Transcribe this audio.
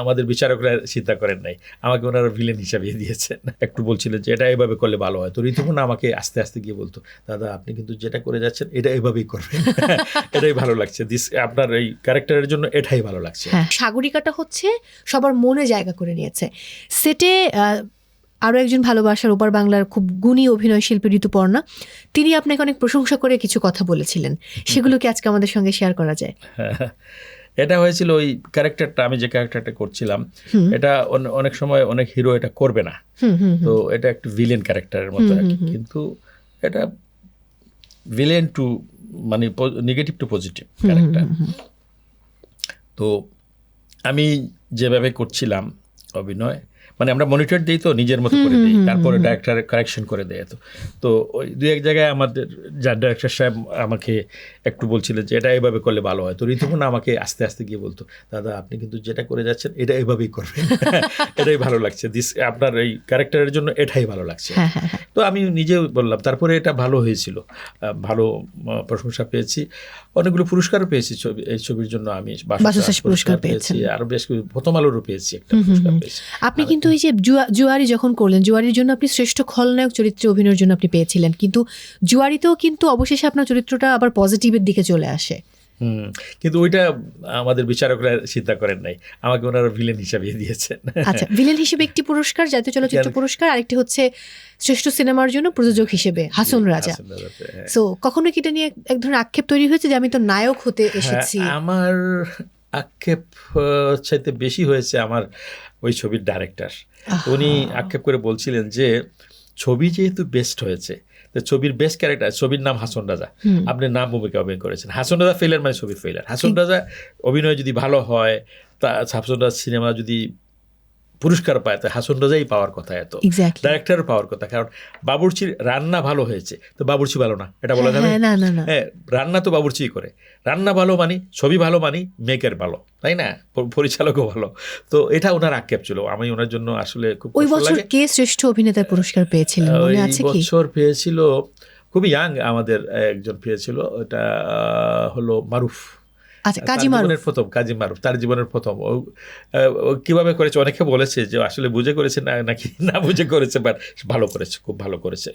আমাদের বিচারকরা চিন্তা করেন নাই। আমাকে ওনারা ভিলেন হিসাবে দিয়েছেন একটু বলছিলেন যে এটা এভাবে করলে ভালো হয়। তো ঋতুপর্ণা আমাকে আস্তে আস্তে গিয়ে বলতো দাদা আপনি কিন্তু যেটা করে যাচ্ছেন এটা এভাবেই করবেন। এটাই ভালো লাগছে। দিস আপনার এই ক্যারেক্টারের জন্য এটাই ভালো লাগছে। হ্যাঁ সাগরিকাটা হচ্ছে সবার মনে জায়গা করে নিয়েছে। সেটে আহ, আরও একজন ভালোবাসার ওপার বাংলার খুব গুণী অভিনয় শিল্পী ঋতুপর্ণা তিনি আপনাকে অনেক প্রশংসা করে কিছু কথা বলেছিলেন। সেগুলো কি আজকে আমাদের সঙ্গে শেয়ার করা যায়? এটা হয়েছিল ওই ক্যারেক্টারটা আমি যে ক্যারেক্টারটা করছিলাম এটা অনে- অনেক সময় অনেক হিরো এটা করবে না। তো এটা একটু ভিলেন ক্যারেক্টারের মতো আর কি। কিন্তু এটা ভিলেন টু মানে নেগেটিভ টু পজিটিভ ক্যারেক্টার। তো আমি যেভাবে করছিলাম অভিনয় মানে আমরা মনিটর দিই তো নিজের মতো করে দিই তারপরে ডাইরেক্টর কারেকশন করে দেয় তো তো ওই দুই এক জায়গায় আমাদের যার ডাইরেক্টর সাহেব আমাকে একটু বলছিলেন যে এটা এভাবে করলে ভালো হয়। তো ঋতুপর্ণা আমাকে আস্তে আস্তে গিয়ে বলতো দাদা আপনি কিন্তু যেটা করে যাচ্ছেন এটা এভাবেই করবেন। এটাই ভালো লাগছে। দিস আপনার এই ক্যারেক্টারের জন্য এটাই ভালো লাগছে। হ্যাঁ হ্যাঁ হ্যাঁ। তো আমি নিজেও বললাম তারপরে এটা ভালো হয়েছিল। ভালো প্রশংসা পেয়েছি। অনেকগুলো পুরস্কারও পেয়েছি ছবি এই ছবির জন্য আমি পুরস্কার পেয়েছেন। আরও বেশ কিছু প্রথম আলোরও পেয়েছি একটা পুরস্কার পেয়েছি। আপনি কিন্তু এই যে জুয়া- জুয়ারি যখন করলেন জুয়ারির জন্য আপনি শ্রেষ্ঠ খলনায়ক চরিত্রে অভিনয়ের জন্য আপনি পেয়েছিলেন। কিন্তু জুয়ারিতেও কিন্তু অবশেষে আপনার চরিত্রটা আবার পজিটিভের দিকে চলে আসে। কিন্তু ওইটা আমাদের বিচারকরা চিন্তা করেন নাই। আমাকে ওনারা ভিলেন হিসাবে দিয়েছেন। আচ্ছা ভিলেন হিসেবে একটি পুরস্কার জাতীয় চলচ্চিত্র? পুরস্কার আরেকটি হচ্ছে শ্রেষ্ঠ সিনেমার জন্য প্রযোজক হিসেবে হাসন রাজা। হাসান হ্যাঁ। সো কখনো কি এটা নিয়ে এক- ধরনের আক্ষেপ তৈরি হয়েছে যে আমি তো নায়ক হতে এসেছি? হ্যাঁ, আমার আক্ষেপ চাইতে বেশি হয়েছে আমার ওই ছবির ডাইরেক্টর উনি আক্ষেপ করে বলছিলেন যে ছবি যেহেতু বেস্ট হয়েছে তো ছবির বেস্ট ক্যারেক্টার ছবির নাম হাসন রাজা। আপনি নাম ভূমিকা অভিনয় করেছেন। হাসন রাজা ফেলার মানে ছবি ফেলার হাসন রাজা অভিনয় যদি ভালো হয় তা হাসন রাজা সিনেমা যদি পুরস্কার পায় তো হাসন রাজাই পাওয়ার কথা এত। ডাইরেক্টর পাওয়ার কথা কারণ বাবুর্চির রান্না ভালো হয়েছে তো বাবুর্চি ভালো না এটা বলা যাবে? হ্যাঁ না না হ্যাঁ রান্না তো বাবুর্চিই করে। রান্না ভালো মানি ছবি ভালো মানি মেকের ভালো তাই না? পরিচালকও ভালো। তো এটা ওনার আক্ষেপ ছিল আমি ওনার জন্য আসলে খুব ওই বছর কে শ্রেষ্ঠ অভিনেতার পুরস্কার পেয়েছিলেন ওই মনে আছে কি? বছর পেয়েছিল খুবই ইয়াং আমাদের একজন পেয়েছিল এটা হলো মারুফ। আচ্ছা কাজী মারুফ। প্রথম কাজী মারুফ তার জীবনের প্রথম। ও আহ, ও কীভাবে করেছে? অনেকে বলেছে যে আসলে বুঝে করেছে না নাকি না বুঝে করেছে বাট ভালো করেছে খুব ভালো করেছে।